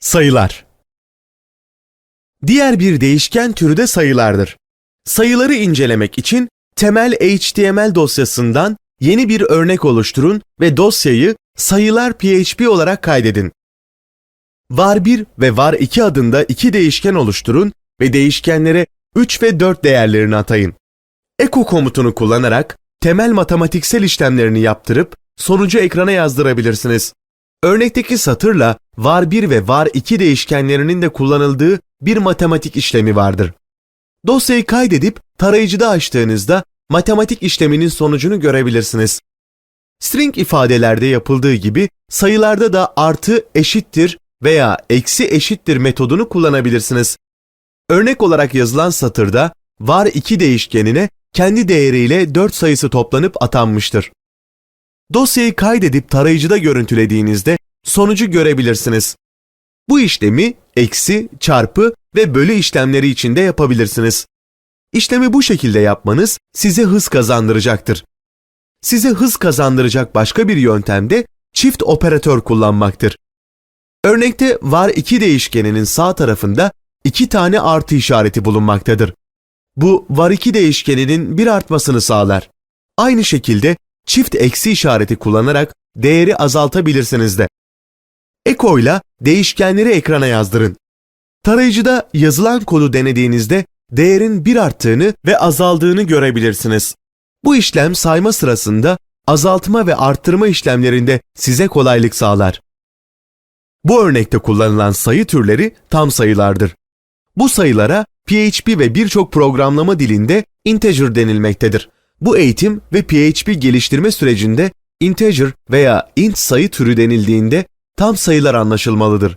Sayılar Diğer bir değişken türü de sayılardır. Sayıları incelemek için temel HTML dosyasından yeni bir örnek oluşturun ve dosyayı sayılar PHP olarak kaydedin. var1 ve var2 adında iki değişken oluşturun ve değişkenlere 3 ve 4 değerlerini atayın. Echo komutunu kullanarak temel matematiksel işlemlerini yaptırıp sonucu ekrana yazdırabilirsiniz. Örnekteki satırla var1 ve var2 değişkenlerinin de kullanıldığı bir matematik işlemi vardır. Dosyayı kaydedip tarayıcıda açtığınızda matematik işleminin sonucunu görebilirsiniz. String ifadelerde yapıldığı gibi sayılarda da artı eşittir veya eksi eşittir metodunu kullanabilirsiniz. Örnek olarak yazılan satırda var 2 değişkenine kendi değeriyle 4 sayısı toplanıp atanmıştır. Dosyayı kaydedip tarayıcıda görüntülediğinizde sonucu görebilirsiniz. Bu işlemi eksi, çarpı ve bölü işlemleri içinde yapabilirsiniz. İşlemi bu şekilde yapmanız size hız kazandıracaktır. Size hız kazandıracak başka bir yöntem de çift operatör kullanmaktır. Örnekte var 2 değişkeninin sağ tarafında iki tane artı işareti bulunmaktadır. Bu var 2 değişkeninin bir artmasını sağlar. Aynı şekilde çift eksi işareti kullanarak değeri azaltabilirsiniz de. Eko ile değişkenleri ekrana yazdırın. Tarayıcıda yazılan kodu denediğinizde değerin bir arttığını ve azaldığını görebilirsiniz. Bu işlem sayma sırasında azaltma ve arttırma işlemlerinde size kolaylık sağlar. Bu örnekte kullanılan sayı türleri tam sayılardır. Bu sayılara PHP ve birçok programlama dilinde integer denilmektedir. Bu eğitim ve PHP geliştirme sürecinde integer veya int sayı türü denildiğinde tam sayılar anlaşılmalıdır.